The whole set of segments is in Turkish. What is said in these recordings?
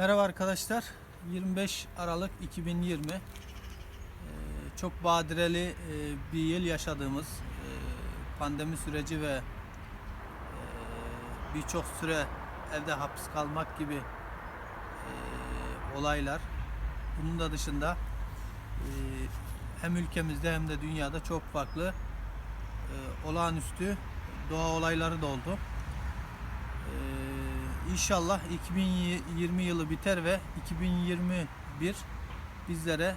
Merhaba arkadaşlar. 25 Aralık 2020. Ee, Çok badireli e, bir yıl yaşadığımız e, pandemi süreci ve e, birçok süre evde hapis kalmak gibi olaylar. Bunun da dışında hem ülkemizde hem de dünyada çok farklı olağanüstü doğa olayları da oldu. İnşallah 2020 yılı biter ve 2021 bizlere e,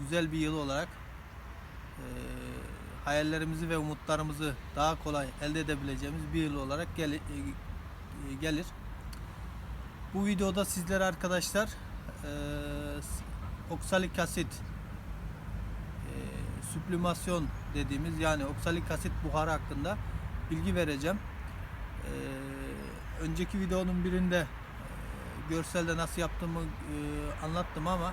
güzel bir yıl olarak e, hayallerimizi ve umutlarımızı daha kolay elde edebileceğimiz bir yıl olarak gel- e, e, gelir. Bu videoda sizlere arkadaşlar e, oksalik asit e, süblimasyon dediğimiz yani oksalik asit buharı hakkında bilgi vereceğim. Ee, önceki videonun birinde e, görselde nasıl yaptığımı e, anlattım ama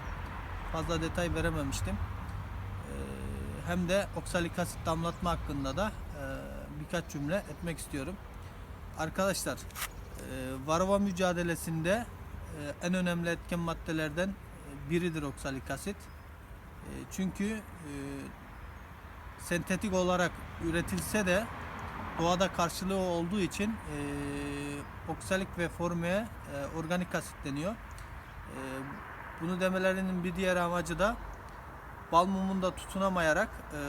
fazla detay verememiştim. Ee, hem de oksalik asit damlatma hakkında da e, birkaç cümle etmek istiyorum. Arkadaşlar, e, varroa mücadelesinde e, en önemli etken maddelerden e, biridir oksalik asit. E, çünkü e, sentetik olarak üretilse de doğada karşılığı olduğu için e, oksalik ve formeye e, organik asit deniyor. E, bunu demelerinin bir diğer amacı da bal mumunda tutunamayarak e,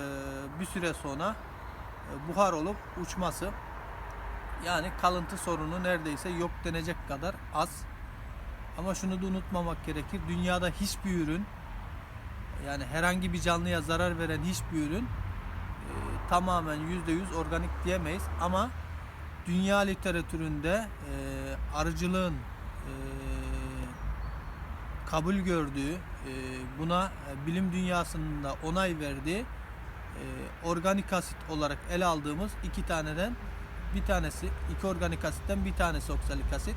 bir süre sonra e, buhar olup uçması. Yani kalıntı sorunu neredeyse yok denecek kadar az. Ama şunu da unutmamak gerekir. Dünyada hiçbir ürün yani herhangi bir canlıya zarar veren hiçbir ürün tamamen %100 organik diyemeyiz ama dünya literatüründe e, arıcılığın e, kabul gördüğü, e, buna e, bilim dünyasının da onay verdiği e, organik asit olarak ele aldığımız iki taneden bir tanesi, iki organik asitten bir tanesi oksalik asit.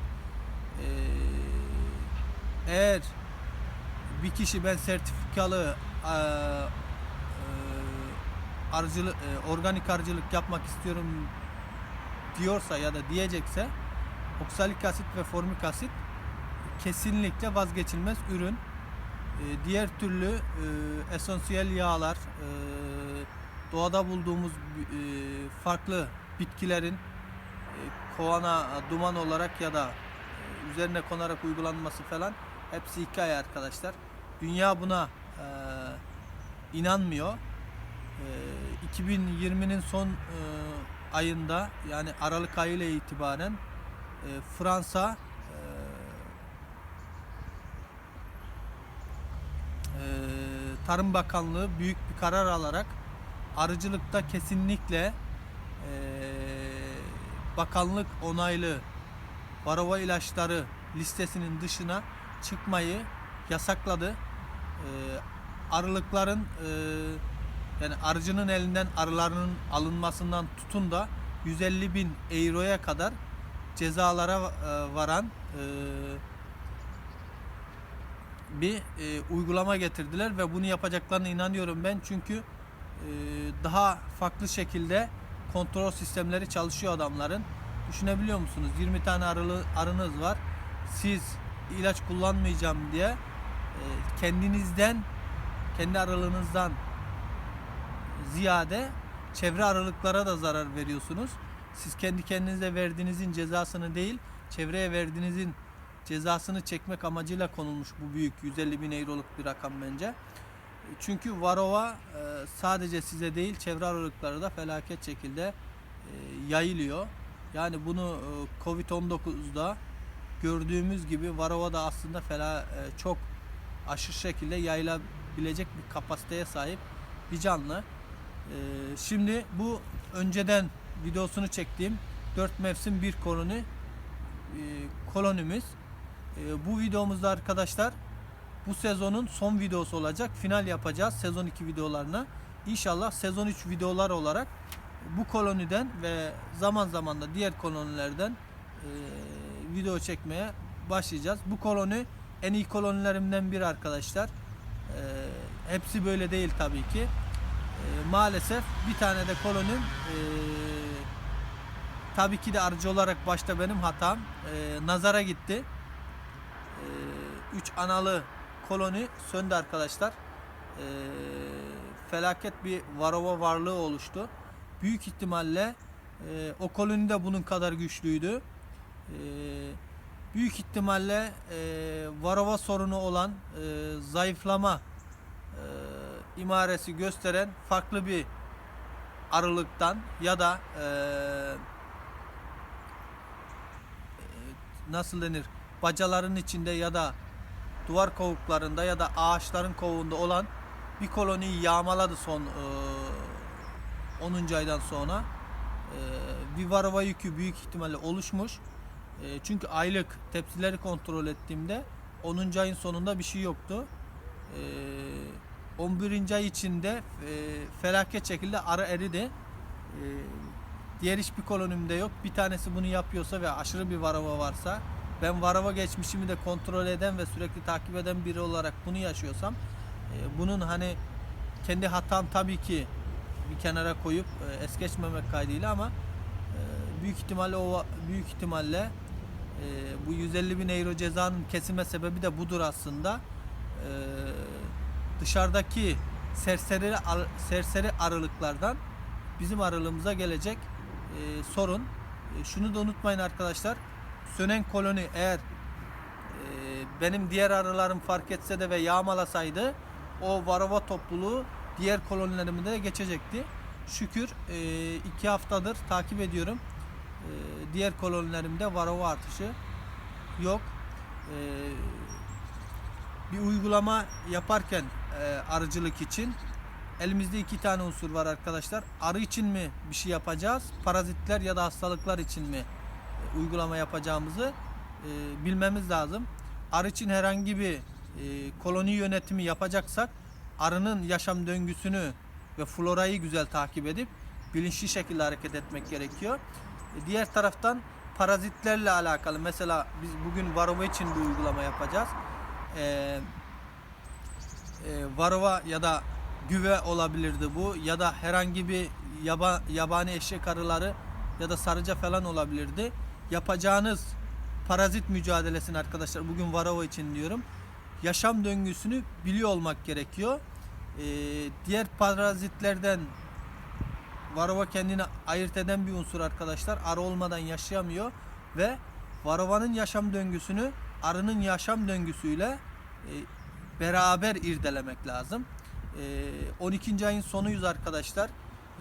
E, eğer bir kişi ben sertifikalı e, arıcılık, e, organik arıcılık yapmak istiyorum diyorsa ya da diyecekse oksalik asit ve formik asit kesinlikle vazgeçilmez ürün. E, diğer türlü e, esansiyel yağlar, e, doğada bulduğumuz e, farklı bitkilerin e, kovana duman olarak ya da e, üzerine konarak uygulanması falan hepsi hikaye arkadaşlar. Dünya buna e, inanmıyor. E, 2020'nin son ayında yani Aralık ayı ile itibaren Fransa Tarım Bakanlığı büyük bir karar alarak arıcılıkta kesinlikle bakanlık onaylı varroa ilaçları listesinin dışına çıkmayı yasakladı. Arılıkların yani arıcının elinden arılarının alınmasından tutun da 150 bin euroya kadar cezalara e, varan e, bir e, uygulama getirdiler ve bunu yapacaklarına inanıyorum ben çünkü daha farklı şekilde kontrol sistemleri çalışıyor adamların. Düşünebiliyor musunuz? 20 tane arılı, arınız var. Siz ilaç kullanmayacağım diye kendinizden kendi aralığınızdan ziyade çevre aralıklara da zarar veriyorsunuz. Siz kendi kendinize verdiğinizin cezasını değil, çevreye verdiğinizin cezasını çekmek amacıyla konulmuş bu büyük 150 bin euroluk bir rakam bence. Çünkü varroa e, sadece size değil çevre aralıkları da felaket şekilde e, yayılıyor. Yani bunu e, Covid-19'da gördüğümüz gibi varroa da aslında fela çok aşırı şekilde yayılabilecek bir kapasiteye sahip bir canlı. Ee, şimdi bu önceden videosunu çektiğim 4 mevsim bir koloni e, kolonimiz. E, bu videomuzda arkadaşlar bu sezonun son videosu olacak. Final yapacağız sezon 2 videolarına. İnşallah sezon 3 videolar olarak bu koloniden ve zaman zaman da diğer kolonilerden e, video çekmeye başlayacağız. Bu koloni en iyi kolonilerimden biri arkadaşlar. E, hepsi böyle değil tabii ki. E, maalesef bir tane de kolonim e, tabii ki de arıcı olarak başta benim hatam e, nazara gitti. E, 3 analı koloni söndü arkadaşlar. Ee, felaket bir varova varlığı oluştu. Büyük ihtimalle e, o koloni de bunun kadar güçlüydü. Ee, büyük ihtimalle e, varova sorunu olan e, zayıflama e, imaresi gösteren farklı bir arılıktan ya da e, e, nasıl denir bacaların içinde ya da duvar kovuklarında ya da ağaçların kovuğunda olan bir koloniyi yağmaladı son e, 10. aydan sonra. E, bir varova yükü büyük ihtimalle oluşmuş. E, çünkü aylık tepsileri kontrol ettiğimde 10. ayın sonunda bir şey yoktu. E, 11. ay içinde e, felaket şekilde arı eridi. E, diğer hiçbir kolonimde yok. Bir tanesi bunu yapıyorsa ve aşırı bir varava varsa ben varava geçmişimi de kontrol eden ve sürekli takip eden biri olarak bunu yaşıyorsam e, bunun hani kendi hatam tabii ki bir kenara koyup e, es geçmemek kaydıyla ama e, büyük ihtimalle o büyük ihtimalle e, bu 150 bin euro cezanın kesilme sebebi de budur aslında. E, dışarıdaki serseri serseri arılıklardan bizim arılığımıza gelecek e, sorun. E, şunu da unutmayın arkadaşlar. Sönen koloni eğer e, benim diğer arılarım fark etse de ve yağmalasaydı o varova topluluğu diğer kolonilerime de geçecekti. Şükür e, iki haftadır takip ediyorum. E, diğer kolonilerimde varova artışı yok. E, bir uygulama yaparken e, arıcılık için elimizde iki tane unsur var arkadaşlar. Arı için mi bir şey yapacağız? Parazitler ya da hastalıklar için mi e, uygulama yapacağımızı e, bilmemiz lazım. Arı için herhangi bir e, koloni yönetimi yapacaksak arının yaşam döngüsünü ve florayı güzel takip edip bilinçli şekilde hareket etmek gerekiyor. E, diğer taraftan parazitlerle alakalı mesela biz bugün varova için bir uygulama yapacağız. E, e, varova ya da güve olabilirdi bu ya da herhangi bir yaba, yabani eşek arıları ya da sarıca falan olabilirdi. Yapacağınız parazit mücadelesini arkadaşlar bugün varova için diyorum. Yaşam döngüsünü biliyor olmak gerekiyor. Ee, diğer parazitlerden varova kendini ayırt eden bir unsur arkadaşlar. Arı olmadan yaşayamıyor ve varovanın yaşam döngüsünü arının yaşam döngüsüyle beraber irdelemek lazım. E, 12. ayın sonuyuz arkadaşlar.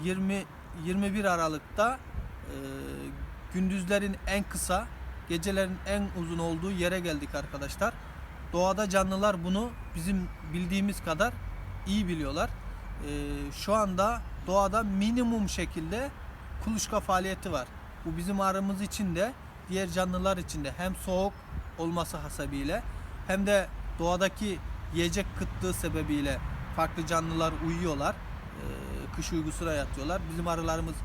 20 21 Aralık'ta e, gündüzlerin en kısa, gecelerin en uzun olduğu yere geldik arkadaşlar. Doğada canlılar bunu bizim bildiğimiz kadar iyi biliyorlar. E, şu anda doğada minimum şekilde kuluçka faaliyeti var. Bu bizim arımız için de diğer canlılar için de hem soğuk olması hasebiyle hem de doğadaki yiyecek kıtlığı sebebiyle farklı canlılar uyuyorlar. Ee, kış uykusuna yatıyorlar. Bizim arılarımız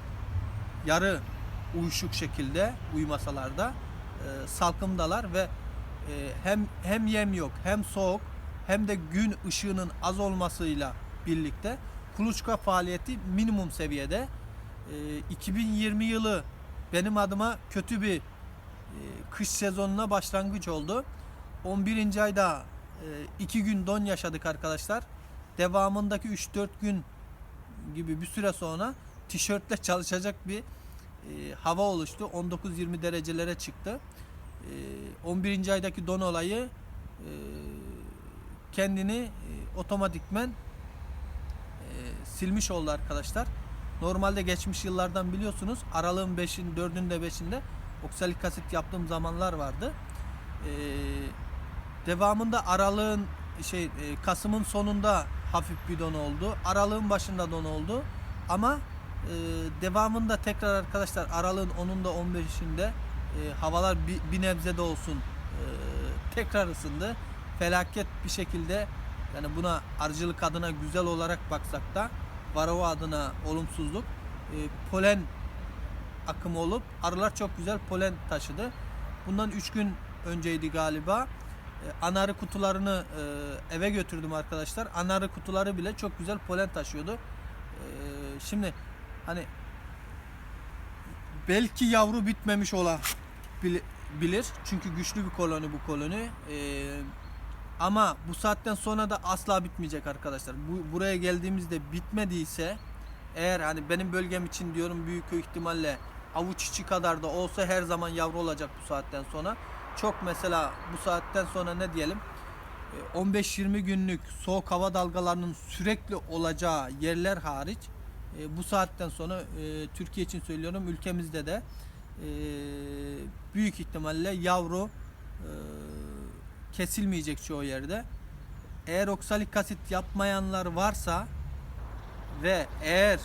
yarı uyuşuk şekilde uyumasalar da e, salkımdalar ve e, hem hem yem yok hem soğuk hem de gün ışığının az olmasıyla birlikte kuluçka faaliyeti minimum seviyede. E, 2020 yılı benim adıma kötü bir e, kış sezonuna başlangıç oldu. 11. ayda e, iki gün don yaşadık arkadaşlar. Devamındaki 3-4 gün gibi bir süre sonra tişörtle çalışacak bir e, hava oluştu. 19-20 derecelere çıktı. E, 11. aydaki don olayı e, kendini e, otomatikmen e, silmiş oldu arkadaşlar. Normalde geçmiş yıllardan biliyorsunuz aralığın 5'in 4'ünde 5'inde oksalik asit yaptığım zamanlar vardı. E, devamında aralığın şey e, Kasım'ın sonunda hafif bir don oldu. Aralığın başında don oldu. Ama e, devamında tekrar arkadaşlar aralığın 10'unda 15'inde e, havalar bir, bir nebze de olsun e, tekrar ısındı. Felaket bir şekilde yani buna arıcılık adına güzel olarak baksak da varova adına olumsuzluk e, polen akımı olup arılar çok güzel polen taşıdı. Bundan 3 gün önceydi galiba. E, Anarı kutularını e, eve götürdüm arkadaşlar. Anarı kutuları bile çok güzel polen taşıyordu. E, şimdi hani belki yavru bitmemiş ola bili- bilir. Çünkü güçlü bir koloni bu koloni. Ama bu saatten sonra da asla bitmeyecek arkadaşlar. Bu buraya geldiğimizde bitmediyse eğer hani benim bölgem için diyorum büyük ihtimalle avuç içi kadar da olsa her zaman yavru olacak bu saatten sonra. Çok mesela bu saatten sonra ne diyelim e, 15-20 günlük soğuk hava dalgalarının sürekli olacağı yerler hariç e, bu saatten sonra e, Türkiye için söylüyorum ülkemizde de e, büyük ihtimalle yavru e, kesilmeyecek çoğu yerde. Eğer oksalik asit yapmayanlar varsa ve eğer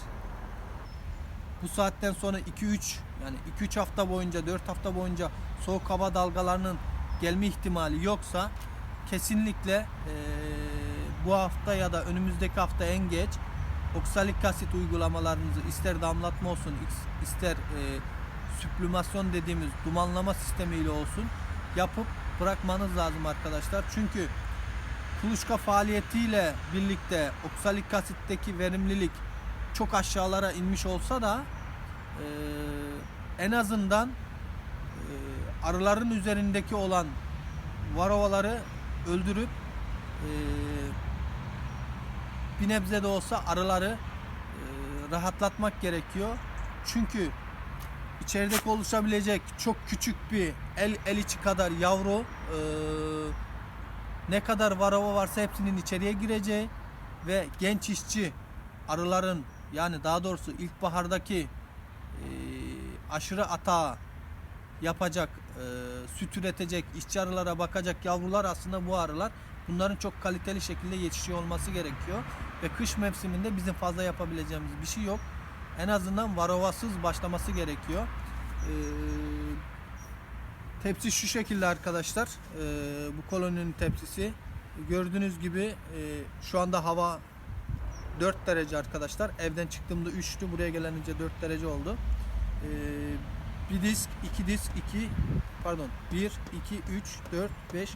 bu saatten sonra 2-3 yani 2-3 hafta boyunca 4 hafta boyunca soğuk hava dalgalarının gelme ihtimali yoksa kesinlikle eee, bu hafta ya da önümüzdeki hafta en geç oksalik asit uygulamalarınızı ister damlatma olsun is- ister eee süblimasyon dediğimiz dumanlama sistemiyle olsun yapıp bırakmanız lazım arkadaşlar. Çünkü kuluçka faaliyetiyle birlikte oksalik asitteki verimlilik çok aşağılara inmiş olsa da eee, en azından eee, arıların üzerindeki olan varovaları öldürüp eee, bir nebze de olsa arıları eee, rahatlatmak gerekiyor. Çünkü içerideki oluşabilecek çok küçük bir el el içi kadar yavru eee, ne kadar varava varsa hepsinin içeriye gireceği ve genç işçi arıların yani daha doğrusu ilkbahardaki eee aşırı atağı yapacak, süt üretecek, işçi arılara bakacak yavrular aslında bu arılar. Bunların çok kaliteli şekilde yetişiyor olması gerekiyor. Ve kış mevsiminde bizim fazla yapabileceğimiz bir şey yok. En azından varovasız başlaması gerekiyor. Eee Tepsi şu şekilde arkadaşlar. Ee, bu koloninin tepsisi. Gördüğünüz gibi e, şu anda hava 4 derece arkadaşlar. Evden çıktığımda 3'tü. Buraya gelince 4 derece oldu. Ee, bir disk, iki disk, iki pardon 1, 2, 3, 4, 5,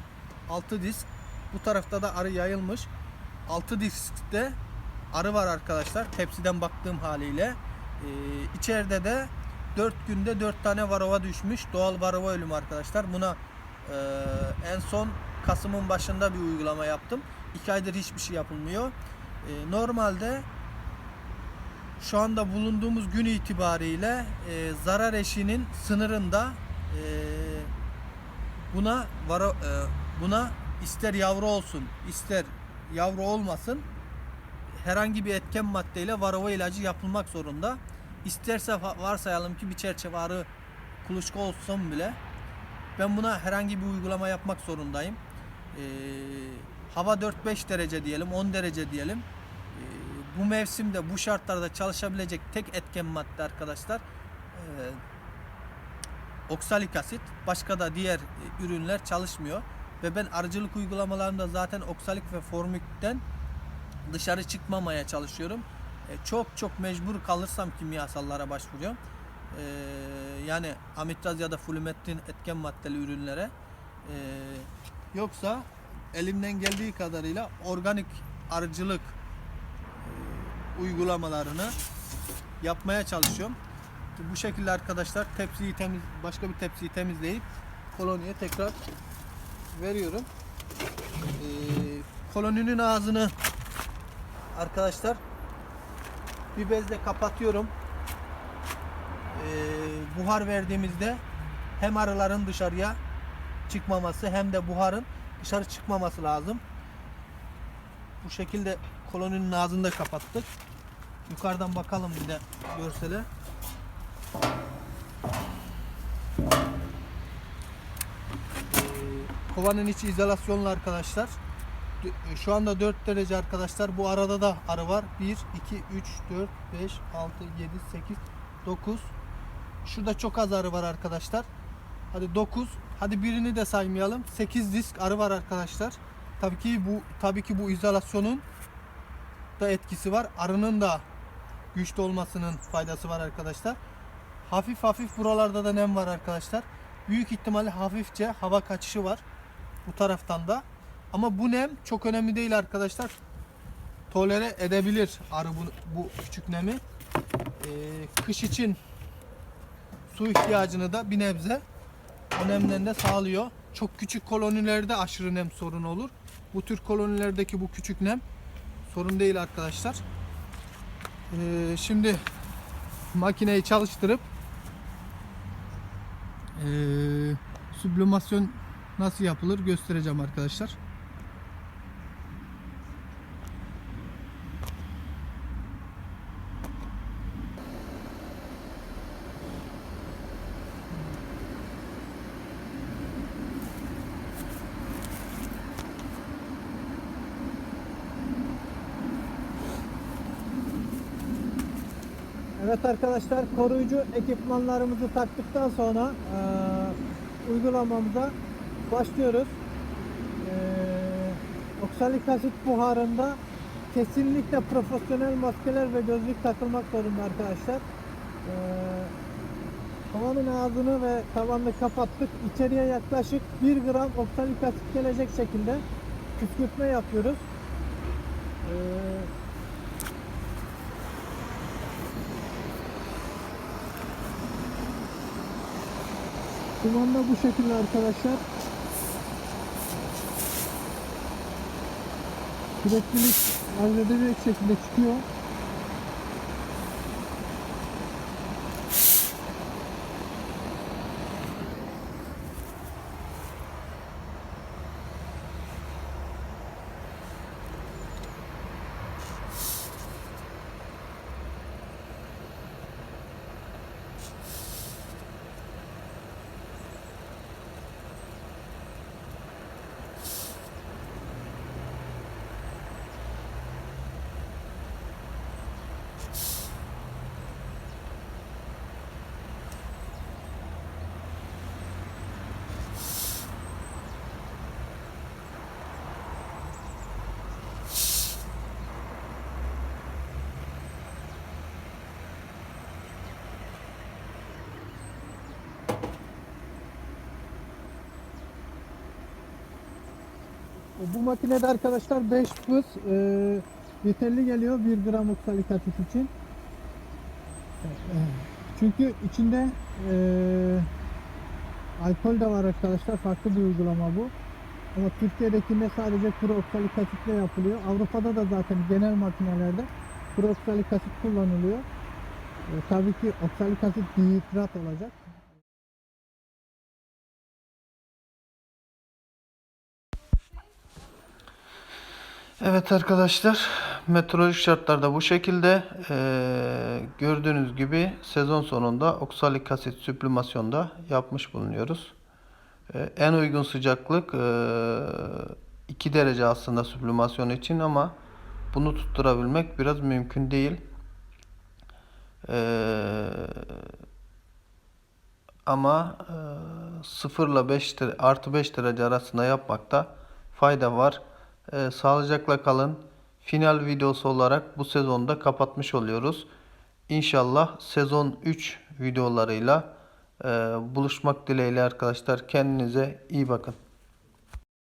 6 disk. Bu tarafta da arı yayılmış. 6 diskte arı var arkadaşlar. Tepsiden baktığım haliyle. Ee, içeride de 4 günde 4 tane varova düşmüş. Doğal varova ölümü arkadaşlar. Buna e, en son Kasım'ın başında bir uygulama yaptım. 2 aydır hiçbir şey yapılmıyor. E, normalde şu anda bulunduğumuz gün itibariyle e, zarar eşiğinin sınırında e, buna varo, e, buna ister yavru olsun ister yavru olmasın herhangi bir etken maddeyle varova ilacı yapılmak zorunda. İsterse varsayalım ki bir çerçeve arı kuluçka olsun bile ben buna herhangi bir uygulama yapmak zorundayım. Ee, hava 4-5 derece diyelim, 10 derece diyelim. Bu mevsimde bu şartlarda çalışabilecek tek etken madde arkadaşlar ee, oksalik asit. Başka da diğer e, ürünler çalışmıyor. Ve ben arıcılık uygulamalarımda zaten oksalik ve formükten dışarı çıkmamaya çalışıyorum. E, çok çok mecbur kalırsam kimyasallara başvuruyorum. E, yani amitraz ya da flumetrin etken maddeli ürünlere. E, yoksa elimden geldiği kadarıyla organik arıcılık e, uygulamalarını yapmaya çalışıyorum. Bu şekilde arkadaşlar tepsiyi temiz başka bir tepsiyi temizleyip koloniye tekrar veriyorum. E, koloninin ağzını arkadaşlar bir bezle kapatıyorum. Ee, buhar verdiğimizde hem arıların dışarıya çıkmaması hem de buharın dışarı çıkmaması lazım. Bu şekilde koloninin ağzını da kapattık. Yukarıdan bakalım bir de görsele. Ee, kovanın içi izolasyonlu arkadaşlar. D- Şu anda 4 derece arkadaşlar. Bu arada da arı var. 1, 2, 3, 4, 5, 6, 7, 8, 9. Şurada çok az arı var arkadaşlar. Hadi 9. Hadi birini de saymayalım. 8 disk arı var arkadaşlar. Tabii ki bu tabii ki bu izolasyonun da etkisi var. Arının da güçlü olmasının faydası var arkadaşlar. Hafif hafif buralarda da nem var arkadaşlar. Büyük ihtimalle hafifçe hava kaçışı var bu taraftan da. Ama bu nem çok önemli değil arkadaşlar. Tolere edebilir arı bu, bu küçük nemi. Ee, kış için su ihtiyacını da bir nebze o nemden de sağlıyor. Çok küçük kolonilerde aşırı nem sorun olur. Bu tür kolonilerdeki bu küçük nem sorun değil arkadaşlar. Ee, şimdi makineyi çalıştırıp ee, sublimasyon nasıl yapılır göstereceğim arkadaşlar. Evet arkadaşlar koruyucu ekipmanlarımızı taktıktan sonra eee, uygulamamıza başlıyoruz. Eee oksalik asit buharında kesinlikle profesyonel maskeler ve gözlük takılmak zorunda arkadaşlar. Eee Havanın ağzını ve tavanını kapattık. İçeriye yaklaşık 1 gram oksalik asit gelecek şekilde püskürtme yapıyoruz. Eee Kumanda bu şekilde arkadaşlar. Süreklilik halledecek şekilde çıkıyor. Bu makinede arkadaşlar 5 fıs e, yeterli geliyor 1 gram oksalik asit için. Çünkü içinde e, alkol de var arkadaşlar. Farklı bir uygulama bu. Ama Türkiye'dekinde sadece kuru oksalik asitle yapılıyor. Avrupa'da da zaten genel makinelerde kuru oksalik asit kullanılıyor. E, tabii ki oksalik asit dihidrat olacak. Evet arkadaşlar, meteorolojik şartlarda bu şekilde Ee, gördüğünüz gibi sezon sonunda oksalik asit süblimasyonda yapmış bulunuyoruz. Ee, en uygun sıcaklık ee, 2 derece aslında süblimasyon için ama bunu tutturabilmek biraz mümkün değil. Ee, ama e, 0 ile 5 dere- artı 5 derece arasında yapmakta fayda var. E, sağlıcakla kalın. Final videosu olarak bu sezonda kapatmış oluyoruz. İnşallah sezon 3 videolarıyla e, buluşmak dileğiyle arkadaşlar. Kendinize iyi bakın.